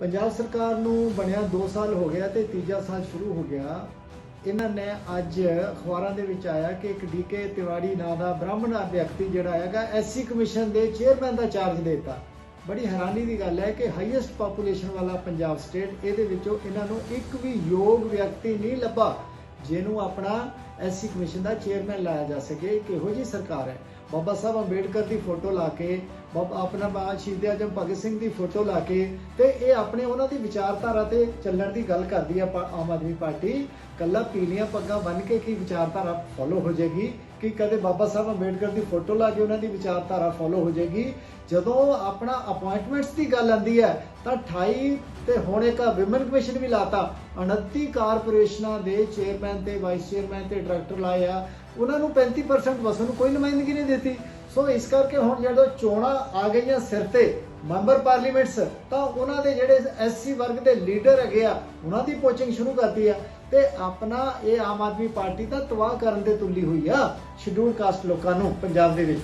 ਪੰਜਾਬ ਸਰਕਾਰ ਨੂੰ ਬਣਿਆ 2 ਸਾਲ ਹੋ ਗਿਆ ਤੇ ਤੀਜਾ ਸਾਲ ਸ਼ੁਰੂ ਹੋ ਗਿਆ। ਇਹਨਾਂ ਨੇ ਅੱਜ ਅਖਬਾਰਾਂ ਦੇ ਵਿੱਚ ਆਇਆ ਕਿ ਇੱਕ ਡੀਕੇ ਤਿਵਾੜੀ ਨਾਂ ਦਾ ਬ੍ਰਾਹਮਣ ਵਿਅਕਤੀ ਜਿਹੜਾ ਹੈਗਾ, ਐਸਸੀ ਕਮਿਸ਼ਨ ਦੇ ਚੇਅਰਮੈਨ ਦਾ ਚਾਰਜ ਦਿੱਤਾ। ਬੜੀ ਹੈਰਾਨੀ ਦੀ ਗੱਲ ਹੈ ਕਿ ਹਾਈਐਸਟ ਪਾਪੂਲੇਸ਼ਨ ਵਾਲਾ ਪੰਜਾਬ ਸਟੇਟ ਇਹਦੇ ਵਿੱਚੋਂ ਇਹਨਾਂ ਨੂੰ ਇੱਕ ਵੀ ਯੋਗ ਵਿਅਕਤੀ ਨਹੀਂ ਲੱਭਾ, ਜਿਹਨੂੰ ਆਪਣਾ ਐਸਸੀ ਕਮਿਸ਼ਨ ਦਾ ਚੇਅਰਮੈਨ ਲਾਇਆ ਜਾ ਸਕੇ ਕਿਹੋ ਜੀ ਸਰਕਾਰ ਹੈ। ਬਾਬਾ ਸਾਹਿਬ ਅੰਬੇਡਕਰ ਦੀ ਫੋਟੋ ਲਾ ਕੇ, ਬਾਬਾ ਆਪਣਾ ਬਾ ਸ਼ਹੀਦ ਆਜਮ ਭਗਤ ਸਿੰਘ ਦੀ ਫੋਟੋ ਲਾ ਕੇ, ਤੇ ਇਹ ਆਪਣੇ ਉਹਨਾਂ ਦੀ ਵਿਚਾਰਧਾਰਾ ਤੇ ਚੱਲਣ ਦੀ ਗੱਲ ਕਰਦੀ ਆ ਆਮ ਆਦਮੀ ਪਾਰਟੀ। ਕੱਲਾ ਪੀਲੀਆਂ ਪੱਗਾਂ ਬੰਨ ਕੇ ਕੀ ਵਿਚਾਰਧਾਰਾ ਫੋਲੋ ਹੋ ਜਾਏਗੀ? ਕਿ ਕਦੇ ਬਾਬਾ ਸਾਹਿਬ ਅੰਬੇਡਕਰ ਦੀ ਫੋਟੋ ਲਾ ਕੇ ਉਹਨਾਂ ਦੀ ਵਿਚਾਰਧਾਰਾ ਫੋਲੋ ਹੋ ਜਾਏਗੀ? ਜਦੋਂ ਆਪਣਾ ਅਪਾਇੰਟਮੈਂਟਸ ਦੀ ਗੱਲ ਆਂਦੀ ਹੈ, ਤਾਂ 28 ਤੇ ਹੁਣ ਇੱਕ ਵਿਮਨ ਕਮਿਸ਼ਨ ਵੀ ਲਾਤਾ। 29 ਕਾਰਪੋਰੇਸ਼ਨਾਂ ਦੇ ਚੇਅਰਮੈਨ ਤੇ ਵਾਈਸ ਚੇਅਰਮੈਨ ਤੇ ਡਾਇਰੈਕਟਰ ਲਾਏ ਆ, ਉਹਨਾਂ ਨੂੰ 35% ਵਸੋਂ ਨੂੰ ਕੋਈ ਨੁਮਾਇੰਦਗੀ ਨਹੀਂ ਦਿੱਤੀ। ਸੋ ਇਸ ਕਰਕੇ ਹੁਣ ਜਦੋਂ ਚੋਣਾਂ ਆ ਗਈਆਂ ਸਿਰ ਤੇ ਮੈਂਬਰ ਪਾਰਲੀਮੈਂਟਸ, ਤਾਂ ਉਹਨਾਂ ਦੇ ਜਿਹੜੇ ਐਸਸੀ ਵਰਗ ਦੇ ਲੀਡਰ ਹੈਗੇ ਆ, ਉਹਨਾਂ ਦੀ ਪੋਚਿੰਗ ਸ਼ੁਰੂ ਕਰਤੀ ਆ। ਤੇ ਆਪਣਾ ਇਹ ਆਮ ਆਦਮੀ ਪਾਰਟੀ ਤਾਂ ਤਬਾਹ ਕਰਨ ਦੇ ਤੁਲੀ ਹੋਈ ਆ, ਸ਼ਡਿਊਲ ਕਾਸਟ ਲੋਕਾਂ ਨੂੰ ਪੰਜਾਬ ਦੇ ਵਿੱਚ।